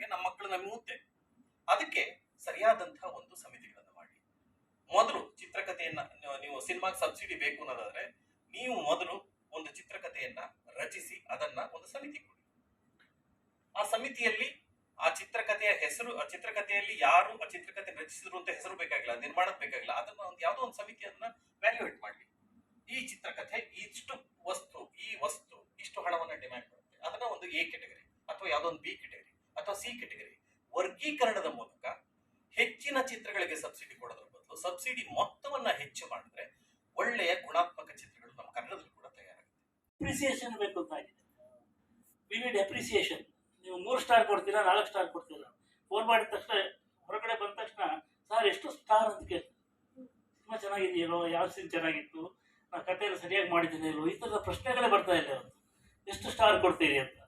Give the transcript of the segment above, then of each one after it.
ಹಾಗೆ ನಮ್ಮ ಮಕ್ಕಳು ನಮ್ಮ ಅದಕ್ಕೆ ಸರಿಯಾದಂತಹ ಒಂದು ಸಮಿತಿಗಳನ್ನು ಮಾಡಿ. ಮೊದಲು ಚಿತ್ರಕಥೆಯನ್ನ ನೀವು- ಸಿನಿಮಾಗೆ ಸಬ್ಸಿಡಿ ಬೇಕು ಅನ್ನೋದಾದ್ರೆ ನೀವು ಮೊದಲು ಒಂದು ಚಿತ್ರಕಥೆಯನ್ನ ರಚಿಸಿ, ಅದನ್ನ ಒಂದು ಸಮಿತಿ ಕೊಡಿ. ಆ ಸಮಿತಿಯಲ್ಲಿ ಆ ಚಿತ್ರಕಥೆಯ ಹೆಸರು, ಆ ಚಿತ್ರಕಥೆಯಲ್ಲಿ ಯಾರು ಆ ಚಿತ್ರಕಥೆ ರಚಿಸಿದ್ರು ಅಂತ ಹೆಸರು ಬೇಕಾಗಿಲ್ಲ, ನಿರ್ಮಾಣಕ್ಕೆ ಬೇಕಾಗಿಲ್ಲ, ಅದನ್ನ ಒಂದು ಯಾವುದೋ ಒಂದು ಸಮಿತಿ ಅದನ್ನ ವ್ಯಾಲ್ಯೂಯೇಟ್ ಮಾಡಲಿ. ಈ ಚಿತ್ರಕಥೆ ಇಷ್ಟು ವಸ್ತು, ಈ ವಸ್ತು ಇಷ್ಟು ಹಣವನ್ನ ಡಿಮ್ಯಾಂಡ್ ಮಾಡುತ್ತೆ ಅದನ್ನ ಒಂದು ಎ ಕೆಟಗರಿ ಅಥವಾ ಯಾವುದೋ ಒಂದು ಬಿ ಕೆಟಗರಿ ಅಥವಾ ಸಿ ಕೆಟಗರಿ ವರ್ಗೀಕರಣದ ಮೂಲಕ ಹೆಚ್ಚಿನ ಚಿತ್ರಗಳಿಗೆ ಸಬ್ಸಿಡಿ ಕೊಡೋದ್ರ ಬದಲು ಸಬ್ಸಿಡಿ ಮೊತ್ತವನ್ನ ಹೆಚ್ಚು ಮಾಡಿದ್ರೆ ಒಳ್ಳೆಯ ಗುಣಾತ್ಮಕ ಚಿತ್ರಗಳು ನಮ್ಮ ಕನ್ನಡದಲ್ಲಿ ಕೂಡ ತಯಾರಾಗುತ್ತೆ. ಅಪ್ರಿಸಿಯೇಷನ್ ಬೇಕು ಅಂತ ಆಗಿದೆ. ವಿ ಅಪ್ರಿಸಿಯೇಷನ್ ನೀವು ಮೂರು ಸ್ಟಾರ್ ಕೊಡ್ತೀರಾ, ನಾಲ್ಕು ಸ್ಟಾರ್ ಕೊಡ್ತೀರಾ? ಫೋನ್ ಮಾಡಿದ ತಕ್ಷಣ, ಹೊರಗಡೆ ಬಂದ ತಕ್ಷಣ ಸರ್ ಎಷ್ಟು ಸ್ಟಾರ್ ಅಂತ ಕೇಳ್ತಾರೆ ತುಂಬ ಚೆನ್ನಾಗಿದೆಯಲ್ಲೋ ಯಾವ ಸೀನ್ ಚೆನ್ನಾಗಿತ್ತು? ನಾ ಕಥೆಯನ್ನು ಸರಿಯಾಗಿ ಮಾಡಿದ್ದೀನಿ ಇಲ್ಲೋ ಈ ಥರದ ಪ್ರಶ್ನೆಗಳೇ ಬರ್ತಾ ಇದೆ ಎಷ್ಟು ಸ್ಟಾರ್ ಕೊಡ್ತೀರಿ? ಅಂತ.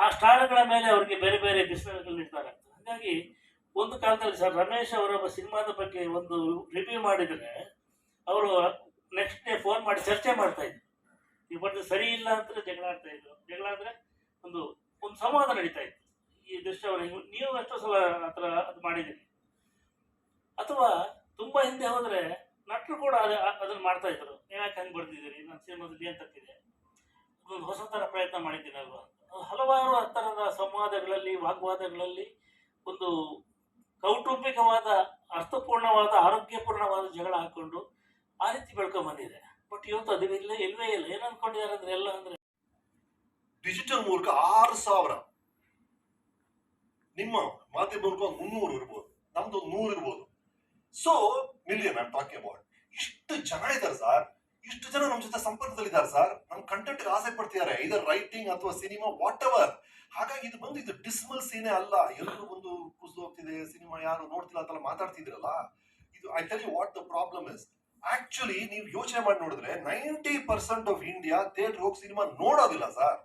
ಆ ಸ್ಥಾನಗಳ ಮೇಲೆ ಅವರಿಗೆ ಬೇರೆ ಬೇರೆ ಬಿಸಿನೆಸ್ಗಳು ನಿಡ್ತಾರೆ ಹಾಗಾಗಿ ಒಂದು ಕಾಲದಲ್ಲಿ ಸರ್ ರಮೇಶ್ ಅವರ ಸಿನಿಮಾದ ಬಗ್ಗೆ ಒಂದು ರಿವ್ಯೂ ಮಾಡಿದರೆ ಅವರು ನೆಕ್ಸ್ಟ್ ಡೇ ಫೋನ್ ಮಾಡಿ ಚರ್ಚೆ ಮಾಡ್ತಾ ಇದ್ರು. ಈ ಬರ್ತದೆ ಸರಿ ಇಲ್ಲ ಅಂತ ಜಗಳ ಆಡ್ತಾ ಇದ್ರು. ಜಗಳ ಆದ್ರೆ ಒಂದು ಒಂದು ಸಂವಾದ ನಡೀತಾ ಇತ್ತು. ಈ ದೃಶ್ಯ ನೀವು- ನೀವು ಎಷ್ಟೋ ಸಲ ಆ ಅದು ಮಾಡಿದ್ದೀರಿ. ಅಥವಾ ತುಂಬಾ ಹಿಂದೆ ಹೋದರೆ ನಟರು ಕೂಡ ಅದು ಅದನ್ನ ಮಾಡ್ತಾ ಇದ್ರು. ಏನಕ್ಕೆ ಹಂಗೆ ಬರ್ದಿದ್ದೀರಿ ನನ್ನ ಸಿನಿಮಾದಲ್ಲಿ ಏನು ತಪ್ಪಿದೆ? ಒಂದು ಹೊಸ ಥರ ಪ್ರಯತ್ನ ಮಾಡಿದ್ದೀನಿ ಅಲ್ವಾ ಅದು ಹಲವಾರು ಥರದ ಸಂವಾದಗಳಲ್ಲಿ, ವಾಗ್ವಾದಗಳಲ್ಲಿ ಒಂದು ಕೌಟುಂಬಿಕವಾದ, ಅರ್ಥಪೂರ್ಣವಾದ, ಆರೋಗ್ಯಪೂರ್ಣವಾದ ಜಗಳ ಹಾಕೊಂಡು ಆ ರೀತಿ ಬೆಳ್ಕೊಂಡ್ ಬಂದಿದೆ. ಬಟ್ ಇವತ್ತು ಅದು ಇಲ್ಲ, ಇಲ್ವೇ ಇಲ್ಲ. ಏನ್ ಅನ್ಕೊಂಡಿದ್ದಾರೆ ಅಂದ್ರೆ ಎಲ್ಲ ಅಂದ್ರೆ ಡಿಜಿಟಲ್ ಮೂಲಕ ಆರು ಸಾವಿರ. ನಿಮ್ಮ ಮಾಧ್ಯಮ ಮೂಲಕ ಒಂದು ಮುನ್ನೂರು ಇರ್ಬೋದು. ನಮ್ದು ನೂರು ಇರ್ಬೋದು. So million I'm talking about ಇಷ್ಟು ಜನ ಇದ್ದಾರೆ ಸರ್ ಇಷ್ಟು ಜನ ನಮ್ಮ ಜೊತೆ ಸಂಪರ್ಕದಲ್ಲಿದ್ದಾರೆ ಸರ್. ನಮ್ಮ ಕಂಟೆಂಟ್ ಆಸೆ ಪಡ್ತಿದ್ದಾರೆ. ಇದರ್ ರೈಟಿಂಗ್ ಅಥವಾ ಸಿನಿಮಾ ವಾಟ್ ಎವರ್ ಹಾಗಾಗಿ ಇದು ಬಂದು ಇದು ಡಿಸ್ಮಲ್ ಸೀನೆ ಅಲ್ಲ. ಎಲ್ಲರೂ ಒಂದು ಕುಸಿದು ಹೋಗ್ತಿದೆ. ಸಿನಿಮಾ ಯಾರು ನೋಡ್ತಿಲ್ಲ ಅಂತೆಲ್ಲ ಮಾತಾಡ್ತಿದ್ರಲ್ಲ? ಇದು I tell you what the problem is actually ನೀವು ಯೋಚನೆ ಮಾಡಿ ನೋಡಿದ್ರೆ ninety percent of India theatre ಹೋಗಿ ಸಿನಿಮಾ ನೋಡೋದಿಲ್ಲ ಸರ್.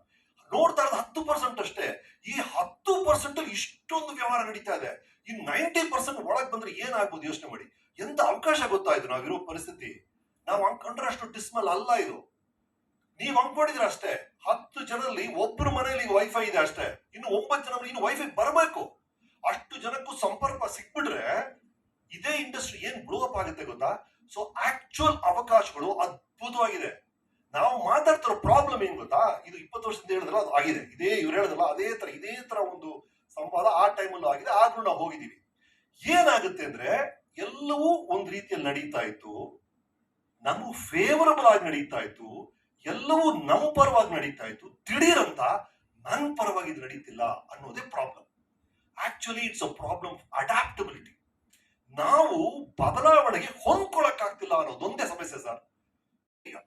ನೋಡ್ತಾ ಇರೋದು ಹತ್ತು ಪರ್ಸೆಂಟ್ ಅಷ್ಟೇ. ಈ ಹತ್ತು ಪರ್ಸೆಂಟ್ ಇಷ್ಟೊಂದು ವ್ಯವಹಾರ ನಡೀತಾ ಇದೆ. ಈ ನೈಂಟಿ ಪರ್ಸೆಂಟ್ ಒಳಗೆ ಬಂದ್ರೆ ಏನಾಗ್ಬೋದು ಯೋಚನೆ ಮಾಡಿ. ಎಂತ ಅವಕಾಶ ಗೊತ್ತಾಯ್ತು ನಾವಿರೋ ಪರಿಸ್ಥಿತಿ? ನಾವು ಅನ್ಕೊಂಡ್ರೆ ಅಷ್ಟು ಡಿಸ್ಮಲ್ ಅಲ್ಲ ಇದು. ನೀವ್ ಅಂದ್ಕೊಂಡಿದ್ರೆ ಅಷ್ಟೇ. ಹತ್ತು ಜನರಲ್ಲಿ ಒಬ್ಬರ ಮನೆಯಲ್ಲಿ ವೈಫೈ ಇದೆ ಅಷ್ಟೇ. ಇನ್ನು ಒಂಬತ್ತು ಜನ ಇನ್ನು ವೈಫೈ ಬರಬೇಕು. ಅಷ್ಟು ಜನಕ್ಕೂ ಸಂಪರ್ಕ ಸಿಕ್ಬಿಟ್ರೆ ಇದೇ ಇಂಡಸ್ಟ್ರಿ ಏನ್ ಗ್ಲೋ ಅಪ್ ಆಗುತ್ತೆ ಗೊತ್ತಾ? ಸೊ ಆಕ್ಚುಯಲ್ ಅವಕಾಶಗಳು ಅದ್ಭುತವಾಗಿದೆ. ನಾವು ಮಾತಾಡ್ತಿರೋ ಪ್ರಾಬ್ಲಮ್ ಏನ್ ಗೊತ್ತಾ? ಇದು ಇಪ್ಪತ್ತು ವರ್ಷದಿಂದ ಹೇಳಿದ್ರಲ್ಲ, ಅದು ಆಗಿದೆ. ಇದೇ ಇವ್ರು ಹೇಳಿದ್ರಲ್ಲ, ಅದೇ ತರ, ಇದೇ ತರ ಒಂದು ಸಂವಾದ ಆ ಟೈಮಲ್ಲೂ ಆಗಿದೆ. ಆದ್ರೂ ನಾವು ಹೋಗಿದ್ದೀವಿ. ಏನಾಗುತ್ತೆ ಅಂದ್ರೆ, ಎಲ್ಲವೂ ಒಂದ್ ರೀತಿಯಲ್ಲಿ ನಡೀತಾ ಇತ್ತು. ನಮಗೂ ಫೇವರಬಲ್ ಆಗಿ ನಡೀತಾ ಇತ್ತು, ಎಲ್ಲವೂ ನಮ್ಮ ಪರವಾಗಿ ನಡೀತಾ ಇತ್ತು, ದಿಢೀರಂತ ನನ್ನ ಪರವಾಗಿ ಇದು ನಡೀತಿಲ್ಲ ಅನ್ನೋದೇ problem actually it's a problem adaptability ನಾವು ಬದಲಾವಣೆಗೆ ಹೊಂದ್ಕೊಳಕ್ಕಾಗ್ತಿಲ್ಲ ಅನ್ನೋದೊಂದೇ ಸಮಸ್ಯೆ ಸರ್. ಈಗ,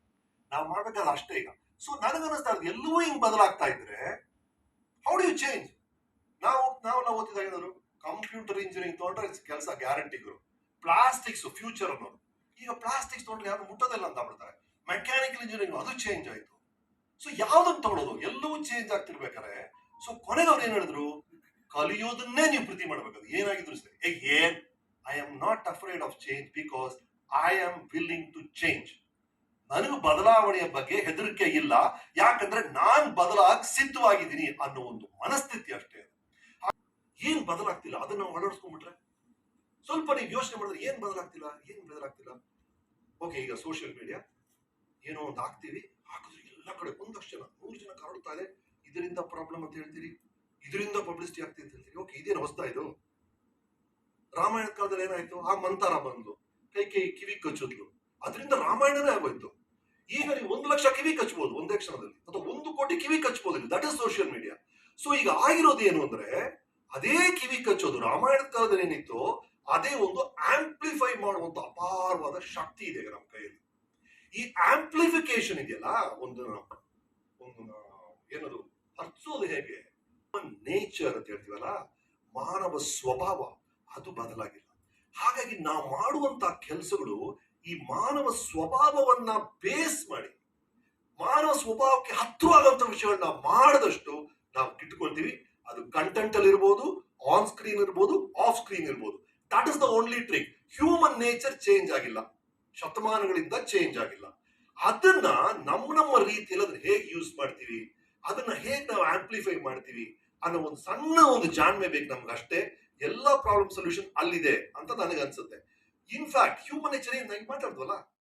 ನಾವು ಮಾಡಬೇಕಾದ ಅಷ್ಟೇ ಈಗ. ಸೊ ನನಗನ್ನಿಸ್ತಾ ಇರೋದು, ಎಲ್ಲವೂ ಹಿಂಗ್ ಬದಲಾಗ್ತಾ ಇದ್ರೆ ಹೌ ಡು ಯು ಚೇಂಜ್ ನಾವು ನಾವು ನಾವು ಓದಿದಾಗ ಕಂಪ್ಯೂಟರ್ ಇಂಜಿನಿಯರಿಂಗ್ ತಗೊಂಡ್ರೆ ಕೆಲಸ ಗ್ಯಾರಂಟಿಗಳು ಪ್ಲಾಸ್ಟಿಕ್ಸ್ ಫ್ಯೂಚರ್ ಅನ್ನೋದು. ಈಗ ಪ್ಲಾಸ್ಟಿಕ್ಸ್ ತಗೊಂಡ್ರೆ ಯಾರು ಮುಟ್ಟೋದಿಲ್ಲ ಅಂತ ಬಿಡ್ತಾರೆ ಮೆಕ್ಯಾನಿಕಲ್ ಇಂಜಿನಿಯರಿಂಗ್ ಅದು ಚೇಂಜ್ ಆಯಿತು. ಸೊ ಯಾವ್ದನ್ನ ತಗೊಳ್ಳೋದು ಎಲ್ಲವೂ ಚೇಂಜ್ ಆಗ್ತಿರ್ಬೇಕಾದ್ರೆ ಸೊ ಕೊನೆಗೆ ಅವ್ರು ಏನ್ ಹೇಳಿದ್ರು? ಕಲಿಯೋದನ್ನೇ ನೀವು ಪ್ರೀತಿ ಮಾಡ್ಬೇಕು. ಏನಾಗಿದ್ರು ಸರಿ. ಏನ್ I am not afraid of change because I am willing to change ನನಗೆ ಬದಲಾವಣೆಯ ಬಗ್ಗೆ ಹೆದರಿಕೆ ಇಲ್ಲ. ಯಾಕಂದ್ರೆ ನಾನ್ ಬದಲಾಗ ಸಿದ್ಧವಾಗಿದ್ದೀನಿ ಅನ್ನೋ ಒಂದು ಮನಸ್ಥಿತಿ ಅಷ್ಟೇ ಏನ್ ಬದಲಾಗ್ತಿಲ್ಲ? ಅದನ್ನ ನಾವು ಅಳವಡಿಸ್ಕೊಂಡ್ಬಿಟ್ರೆ? ಸ್ವಲ್ಪ ನೀವು ಯೋಚನೆ ಮಾಡಿದ್ರೆ ಏನು ಬದಲಾಗ್ತಿಲ್ಲ? ಏನು ಬದಲಾಗ್ತಿಲ್ಲ? ಓಕೆ ಈಗ ಸೋಷಿಯಲ್ ಮೀಡಿಯಾ ಏನೋ ಒಂದು ಹಾಕ್ತೀವಿ, ಹಾಕಿದ್ರೆ ಎಲ್ಲ ಕಡೆ ಒಂದಷ್ಟು ಜನ, ನೂರು ಜನ ಕರಡ್ತಾ ಇದೆ. ಇದರಿಂದ ಪ್ರಾಬ್ಲಮ್ ಅಂತ ಹೇಳ್ತೀರಿ? ಇದರಿಂದ ಪಬ್ಲಿಸಿಟಿ ಆಗ್ತಿದೆ ಅಂತ ಹೇಳ್ತೀರಿ? ಓಕೆ ಇದೇನು ಹೊಸ್ತಾ ಇದು? ರಾಮಾಯಣದ ಕಾಲದಲ್ಲಿ ಏನಾಯ್ತು? ಆ ಮಂತಾರ ಬಂದು, ಕೈ ಕೈ ಕಿವಿ ಕಚ್ಚಿದ್ಲು. ಅದರಿಂದ ರಾಮಾಯಣನೇ ಆಗೋಯ್ತು. ಈಗ ನೀವು ಒಂದು ಲಕ್ಷ ಕಿವಿ ಕಚ್ಬೋದು ಒಂದೇ ಕ್ಷಣದಲ್ಲಿ. ಅಥವಾ ಒಂದು ಕೋಟಿ ಕಿವಿ ಕಚ್ಬೋದು that is social media so ಈಗ ಆಗಿರೋದು ಏನು ಅಂದ್ರೆ, ಅದೇ ಕಿವಿ ಕಚ್ಚೋದು ರಾಮಾಯಣದ ಕಾಲದಲ್ಲಿ ಏನಿತ್ತು? ಅದೇ ಒಂದು ಆಂಪ್ಲಿಫೈ ಮಾಡುವಂತ ಅಪಾರವಾದ ಶಕ್ತಿ ಇದೆ ನಮ್ಮ ಕೈಯಲ್ಲಿ. ಈ ಆಂಪ್ಲಿಫಿಕೇಶನ್ ಇದೆಯಲ್ಲ ಒಂದು ಒಂದು ಏನದು ಹರ್ಸೋದು ಹೇಗೆ? ನೇಚರ್ ಅಂತ ಹೇಳ್ತೀವಲ್ಲ, ಮಾನವ ಸ್ವಭಾವ ಅದು ಬದಲಾಗಿಲ್ಲ. ಹಾಗಾಗಿ ನಾವು ಮಾಡುವಂತ ಕೆಲಸಗಳು ಈ ಮಾನವ ಸ್ವಭಾವವನ್ನ ಬೇಸ್ ಮಾಡಿ, ಮಾನವ ಸ್ವಭಾವಕ್ಕೆ ಹತ್ತಿರವಾದಂತ ವಿಷಯಗಳನ್ನ ಮಾಡಿದಷ್ಟು ನಾವು ಕಿಟ್ಕೊಳ್ತೀವಿ ಅದು ಕಂಟೆಂಟ್ ಅಲ್ಲಿ ಇರ್ಬೋದು ಆನ್ ಸ್ಕ್ರೀನ್ ಇರ್ಬೋದು ಆಫ್ ಸ್ಕ್ರೀನ್ ಇರ್ಬೋದು. That is the only trick human nature change ಆಗಿಲ್ಲ. ಶತಮಾನಗಳಿಂದ ಚೇಂಜ್ ಆಗಿಲ್ಲ. ಅದನ್ನ ನಮ್ಮ ನಮ್ಮ ರೀತಿಯಲ್ಲಿ ಅದನ್ನ ಹೇಗೆ ಯೂಸ್ ಮಾಡ್ತೀವಿ? ಅದನ್ನ ಹೇಗೆ ನಾವು ಆಂಪ್ಲಿಫೈ ಮಾಡ್ತೀವಿ? ಅನ್ನೋ ಒಂದು ಸಣ್ಣ ಒಂದು ಜಾಣ್ಮೆ ಬೇಕು ನಮ್ಗೆ ಅಷ್ಟೇ ಎಲ್ಲ ಪ್ರಾಬ್ಲಮ್ ಸೊಲ್ಯೂಷನ್ ಅಲ್ಲಿದೆ ಅಂತ ನನಗೆ ಅನ್ಸುತ್ತೆ ಇನ್ಫ್ಯಾಕ್ಟ್ ಹ್ಯೂಮನ್ ನೇಚರ್ ಮಾತಾಡ್ದಲ್ಲ?